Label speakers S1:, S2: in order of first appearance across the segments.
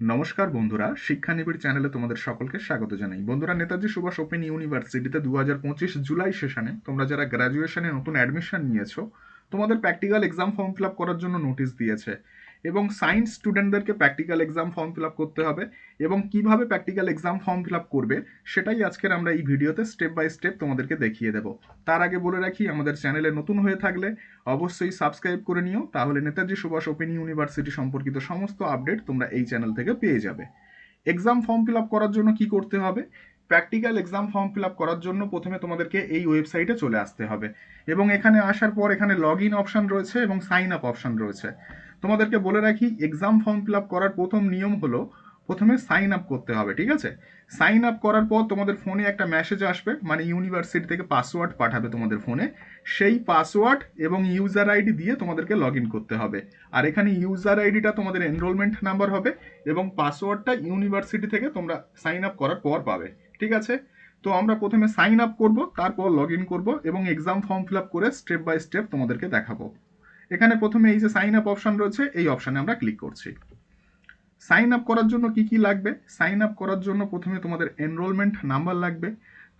S1: নমস্কার বন্ধুরা, শিক্ষা নিবিড় চ্যানেলে তোমাদের সকলকে স্বাগত জানাই। বন্ধুরা, নেতাজি সুভাষ ওপেন ইউনিভার্সিটিতে দু হাজার পঁচিশ জুলাই সেশনে তোমরা যারা গ্র্যাজুয়েশনে নতুন অ্যাডমিশন নিয়েছো, তোমাদের practical exam form fill up করার জন্য নোটিশ দিয়েছে। এবং সায়েন্স স্টুডেন্টদেরকে practical exam form fill up করতে হবে এবং কীভাবে practical exam form fill up করবে সেটাই আজকের আমরা এই ভিডিওতে স্টেপ বাই স্টেপ তোমাদেরকে দেখিয়ে দেবো। তার আগে বলে রাখি, আমাদের চ্যানেলে নতুন হয়ে থাকলে অবশ্যই সাবস্ক্রাইব করে নিও, তাহলে নেতাজি সুভাষ ওপেন ইউনিভার্সিটি সম্পর্কিত সমস্ত আপডেট তোমরা এই চ্যানেল থেকে পেয়ে যাবে। এক্সাম ফর্ম ফিল আপ করার জন্য কি করতে হবে? Practical exam form fill up করার জন্য প্রথমে তোমাদেরকে এই ওয়েবসাইটে চলে আসতে হবে এবং এখানে আসার পর এখানে লগ ইন অপশান রয়েছে এবং সাইন আপ অপশান রয়েছে। তোমাদেরকে বলে রাখি এক্সাম ফর্ম ফিল আপ করার প্রথম নিয়ম হলো প্রথমে সাইন আপ করতে হবে, ঠিক আছে? সাইন আপ করার পর তোমাদের ফোনে একটা মেসেজ আসবে মানে ইউনিভার্সিটি থেকে পাসওয়ার্ড পাঠাবে তোমাদের ফোনে সেই পাসওয়ার্ড এবং ইউজার আইডি দিয়ে তোমাদেরকে লগ করতে হবে। আর এখানে ইউজার আইডিটা তোমাদের এনরোলমেন্ট নাম্বার হবে এবং পাসওয়ার্ডটা ইউনিভার্সিটি থেকে তোমরা সাইন আপ করার পর পাবে, ঠিক আছে? তো আমরা প্রথমে সাইন আপ করব, তারপর লগ ইন করব এবং এক্সাম ফর্ম ফিল আপ করে স্টেপ বাই স্টেপ তোমাদেরকে দেখাবো। এখানে প্রথমে এই যে সাইন আপ অপশন রয়েছে, এই অপশানে আমরা ক্লিক করছি। সাইন আপ করার জন্য কি কি লাগবে? সাইন আপ করার জন্য প্রথমে তোমাদের এনরোলমেন্ট নাম্বার লাগবে।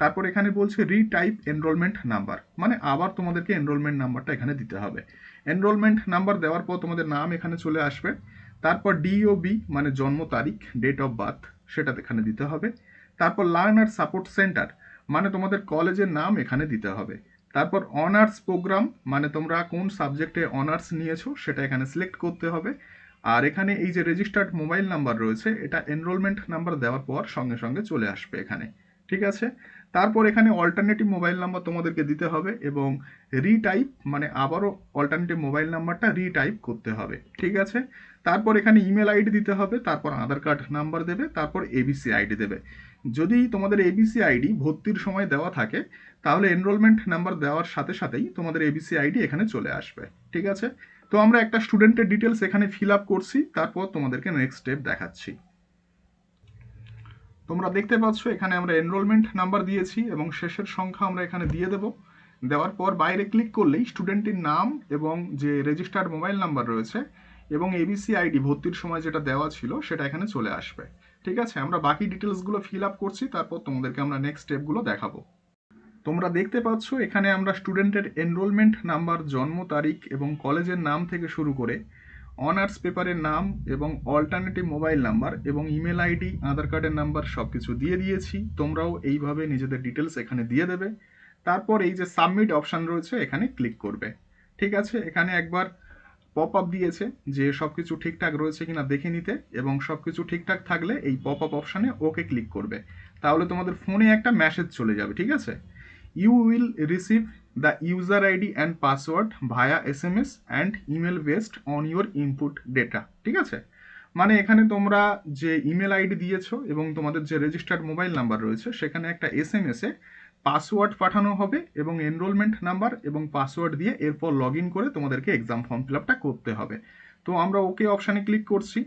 S1: তারপর এখানে বলছে রিটাইপ এনরোলমেন্ট নাম্বার মানে আবার তোমাদেরকে এনরোলমেন্ট নাম্বারটা এখানে দিতে হবে। এনরোলমেন্ট নাম্বার দেওয়ার পর তোমাদের নাম এখানে চলে আসবে। তারপর ডিওবি মানে জন্ম তারিখ ডেট অফ বার্থ সেটা এখানে দিতে হবে। তারপর লার্নার সাপোর্ট সেন্টার মানে তোমাদের কলেজের নাম এখানে দিতে হবে। তারপর অনার্স প্রোগ্রাম মানে তোমরা কোন সাবজেক্টে অনার্স নিয়েছো সেটা এখানে সিলেক্ট করতে হবে। আর এখানে এই যে রেজিস্টার্ড মোবাইল নাম্বার রয়েছে, এটা এনরোলমেন্ট নাম্বার দেওয়ার পর সঙ্গে সঙ্গে চলে আসবে এখানে। ঠিক আছে? তারপর এখানে অল্টারনেটিভ মোবাইল নাম্বার তোমাদেরকে দিতে হবে এবং রিটাইপ মানে আবারও অল্টারনেটিভ মোবাইল নাম্বারটা রিটাইপ করতে হবে। ঠিক আছে? তারপর এখানে ইমেল আইডি দিতে হবে, তারপর আধার কার্ড নাম্বার দেবে, তারপর এবিসি আইডি দেবে। যদি তোমাদের এবিসি আইডি ভর্তির সময় দেওয়া থাকে, তাহলে এনরোলমেন্ট নাম্বার দেওয়ার সাথে সাথেই তোমাদের এবিসি আইডি এখানে চলে আসবে, ঠিক আছে? তো আমরা একটা স্টুডেন্টের ডিটেলস এখানে ফিল আপ করছি, তারপর তোমাদেরকে নেক্সট স্টেপ দেখাচ্ছি। তোমরা দেখতে পাচ্ছ, এখানে আমরা এনরোলমেন্ট নাম্বার দিয়েছি এবং শেষের সংখ্যা আমরা এখানে দিয়ে দেব। দেওয়ার পর বাইরে ক্লিক করলেই স্টুডেন্টের নাম এবং যে রেজিস্টার্ড মোবাইল নাম্বার রয়েছে এবং এবিসি আইডি ভর্তির সময় যেটা দেওয়া ছিল সেটা এখানে চলে আসবে। ঠিক আছে? আমরা বাকি ডিটেলসগুলো ফিল আপ করছি, তারপর তোমাদেরকে আমরা নেক্সট স্টেপগুলো দেখাবো। তোমরা দেখতে পাচ্ছ, এখানে আমরা স্টুডেন্টের এনরোলমেন্ট নাম্বার জন্ম তারিখ এবং কলেজের নাম থেকে শুরু করে অনার্স পেপারের নাম এবং অল্টারনেটিভ মোবাইল নাম্বার এবং ইমেল আইডি আধার কার্ডের নাম্বার সব কিছু দিয়ে দিয়েছি। তোমরাও এইভাবে নিজেদের ডিটেলস এখানে দিয়ে দেবে। তারপর এই যে সাবমিট অপশান রয়েছে, এখানে ক্লিক করবে। ঠিক আছে? এখানে একবার পপ আপ দিয়েছে যে সব কিছু ঠিকঠাক রয়েছে কিনা দেখে নিতে এবং সব কিছু ঠিকঠাক থাকলে এই পপ আপ অপশানে ওকে ক্লিক করবে। তাহলে তোমাদের ফোনে একটা মেসেজ চলে যাবে, ঠিক আছে? You will receive the user ID and password via S M S and email based on your input data ঠিক আছে? মানে এখানে তোমরা যে ইমেল আইডি দিয়েছ এবং তোমাদের যে রেজিস্টার্ড মোবাইল নাম্বার রয়েছে, সেখানে একটা এস এম এসে পাসওয়ার্ড পাঠানো হবে এবং এনরোলমেন্ট নাম্বার এবং পাসওয়ার্ড দিয়ে এরপর লগ ইন করে তোমাদেরকে এক্সাম ফর্ম ফিল আপটা করতে হবে। তো আমরা ওকে অপশানে ক্লিক করছি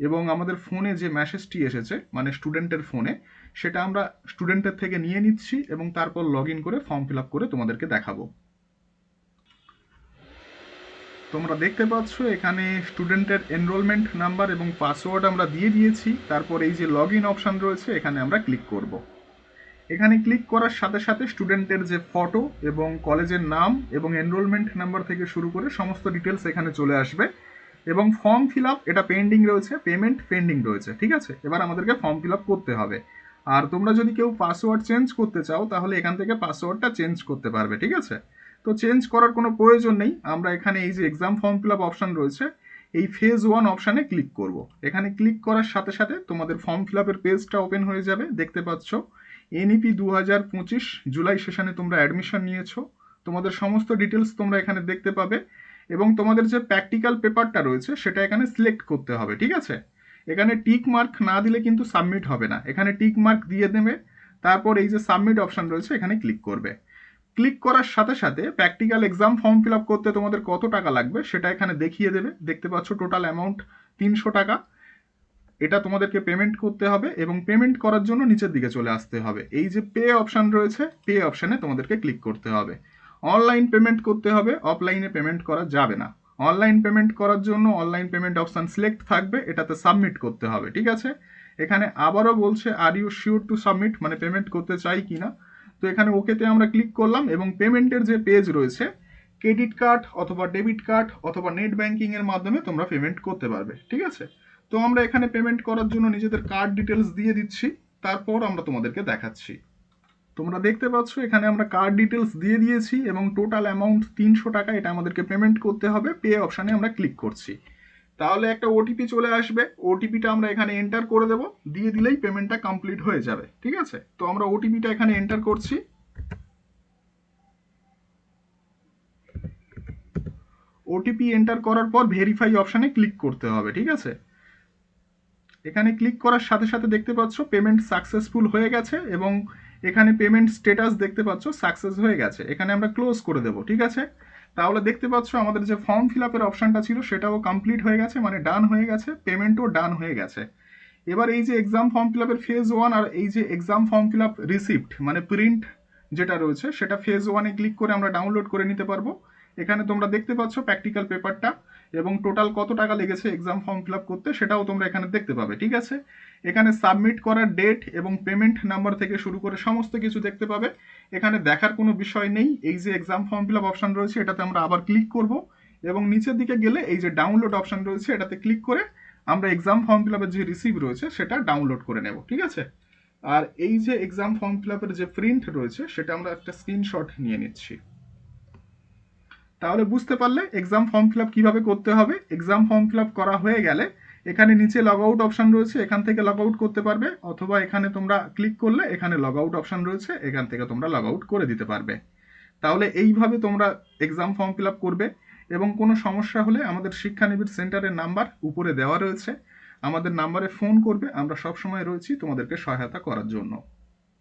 S1: এবং আমাদের ফোনে যে মেসেজটি এসেছে মানে স্টুডেন্টের ফোনে সেটা আমরা স্টুডেন্টের থেকে নিয়ে নিচ্ছি এবং তারপর লগ ইন করে ফর্ম ফিল আপ করে তোমাদেরকে দেখাবো। তোমরা দেখতে পাচ্ছ এখানে স্টুডেন্টের এনরোলমেন্ট নাম্বার এবং পাসওয়ার্ড আমরা দিয়ে দিয়েছি। তারপর এই যে লগ ইন অপশান রয়েছে, এখানে আমরা ক্লিক করব। এখানে ক্লিক করার সাথে সাথে স্টুডেন্টের যে ফটো এবং কলেজের নাম এবং এনরোলমেন্ট নাম্বার থেকে শুরু করে সমস্ত ডিটেলস এখানে চলে আসবে এবং ফর্ম ফিল আপ এটা পেন্ডিং রয়েছে পেমেন্ট পেন্ডিং রয়েছে, ঠিক আছে? এবার আমাদেরকে ফর্ম ফিল আপ করতে হবে। আর তোমরা যদি কেউ পাসওয়ার্ড চেঞ্জ করতে চাও, তাহলে এখান থেকে পাসওয়ার্ডটা চেঞ্জ করতে পারবে, ঠিক আছে? তো চেঞ্জ করার কোনো প্রয়োজন নেই। আমরা এখানে এই যে exam form fill up option রয়েছে, এই ফেজ ওয়ান অপশানে ক্লিক করব। এখানে ক্লিক করার সাথে সাথে তোমাদের ফর্ম ফিল আপের পেজটা ওপেন হয়ে যাবে, দেখতে পাচ্ছ? এনইপি দু হাজার পঁচিশ জুলাই সেশনে তোমরা অ্যাডমিশন নিয়েছো। তোমাদের সমস্ত ডিটেলস তোমরা এখানে দেখতে পাবে এবং তোমাদের যে প্র্যাকটিক্যাল পেপারটা রয়েছে সেটা এখানে সিলেক্ট করতে হবে, ঠিক আছে? এখানে টিক মার্ক না দিলে কিন্তু সাবমিট হবে না। এখানে টিক মার্ক দিয়ে দেবে, তারপর এই যে সাবমিট অপশান রয়েছে এখানে ক্লিক করবে। ক্লিক করার সাথে সাথে practical exam form fill up করতে তোমাদের কত টাকা লাগবে সেটা এখানে দেখিয়ে দেবে। দেখতে পাচ্ছ টোটাল অ্যামাউন্ট তিনশো টাকা। এটা তোমাদেরকে পেমেন্ট করতে হবে এবং পেমেন্ট করার জন্য নিচের দিকে চলে আসতে হবে। এই যে পে অপশান রয়েছে পে অপশানে তোমাদেরকে ক্লিক করতে হবে। অনলাইন পেমেন্ট করতে হবে অফলাইনে পেমেন্ট করা যাবে না। অনলাইন পেমেন্ট করার জন্য অনলাইন পেমেন্ট অপশান সিলেক্ট থাকবে, এটাতে সাবমিট করতে হবে, ঠিক আছে? এখানে আবারও বলছে are you sure to submit মানে পেমেন্ট করতে চাই কিনা তো এখানে ওকেতে আমরা ক্লিক করলাম এবং পেমেন্টের যে পেজ রয়েছে ক্রেডিট কার্ড অথবা ডেবিট কার্ড অথবা নেট ব্যাংকিং এর মাধ্যমে তোমরা পেমেন্ট করতে পারবে, ঠিক আছে? তো আমরা এখানে পেমেন্ট করার জন্য নিজেদের কার্ড ডিটেলস দিয়ে দিচ্ছি, তারপর আমরা তোমাদেরকে দেখাচ্ছি। তোমরা দেখতে পাচ্ছ, এখানে আমরা কার্ড ডিটেলস দিয়ে দিয়েছি এবং টোটাল অ্যামাউন্ট তিনশো টাকা, এটা আমাদেরকে পেমেন্ট করতে হবে পে অপশানে আমরা ক্লিক করছি। তাহলে একটা ওটিপি চলে আসবে ওটিপিটা আমরা এখানে এন্টার করে দেব, দিয়ে দিলেই পেমেন্টটা কমপ্লিট হয়ে যাবে, ঠিক আছে? তো আমরা ওটিপিটা এখানে এন্টার করছি। ওটিপি এন্টার করার পর ভেরিফাই অপশানে ক্লিক করতে হবে, ঠিক আছে? এখানে ক্লিক করার সাথে সাথে দেখতে পাচ্ছ পেমেন্ট সাকসেসফুল হয়ে গেছে এবং এখানে পেমেন্ট স্টেটাস দেখতে পাচ্ছ সাকসেস হয়ে গেছে। এখানে আমরা ক্লোজ করে দেব, ঠিক আছে? তাহলে দেখতে পাচ্ছ আমাদের যে ফর্ম ফিল আপের অপশানটা ছিল সেটাও কমপ্লিট হয়ে গেছে মানে ডান হয়ে গেছে পেমেন্টও ডান হয়ে গেছে। এবার এই যে এক্সাম ফর্ম ফিল আপের ফেজ ওয়ান আর এই যে exam form fill up receipt মানে প্রিন্ট যেটা রয়েছে, সেটা ফেজ ওয়ানে ক্লিক করে আমরা ডাউনলোড করে নিতে পারব। এখানে তোমরা দেখতে পাচ্ছ প্র্যাকটিক্যাল পেপারটা এবং টোটাল কত টাকা লেগেছে এক্সাম ফর্ম ফিল করতে সেটাও তোমরা এখানে দেখতে পাবে, ঠিক আছে? এখানে সাবমিট করার ডেট এবং পেমেন্ট নাম্বার থেকে শুরু করে সমস্ত কিছু দেখতে পাবে। এখানে দেখার কোনো বিষয় নেই, এই যে এক্সাম ফর্ম ফিল অপশান রয়েছে এটাতে আমরা আবার ক্লিক করব এবং নিচের দিকে গেলে এই যে ডাউনলোড অপশান রয়েছে এটাতে ক্লিক করে আমরা এক্সাম ফর্ম ফিল যে রিসিভ রয়েছে সেটা ডাউনলোড করে নেব, ঠিক আছে? আর এই যে এক্সাম ফর্ম ফিল যে প্রিন্ট রয়েছে সেটা আমরা একটা স্ক্রিনশট নিয়ে নিচ্ছি। তাহলে বুঝতে পারলে এক্সাম ফর্ম ফিল আপ কীভাবে করতে হবে? এক্সাম ফর্ম ফিল আপ করা হয়ে গেলে এখানে নিচে লগ আউট অপশান রয়েছে, এখান থেকে লগ আউট করতে পারবে। অথবা এখানে তোমরা ক্লিক করলে এখানে লগ আউট অপশান রয়েছে, এখান থেকে তোমরা লগ আউট করে দিতে পারবে। তাহলে এইভাবে তোমরা এক্সাম ফর্ম ফিল আপ করবে এবং কোনো সমস্যা হলে আমাদের শিক্ষানিবিড় সেন্টারের নাম্বার উপরে দেওয়া রয়েছে। আমাদের নাম্বারে ফোন করবে, আমরা সবসময় রয়েছি তোমাদেরকে সহায়তা করার জন্য।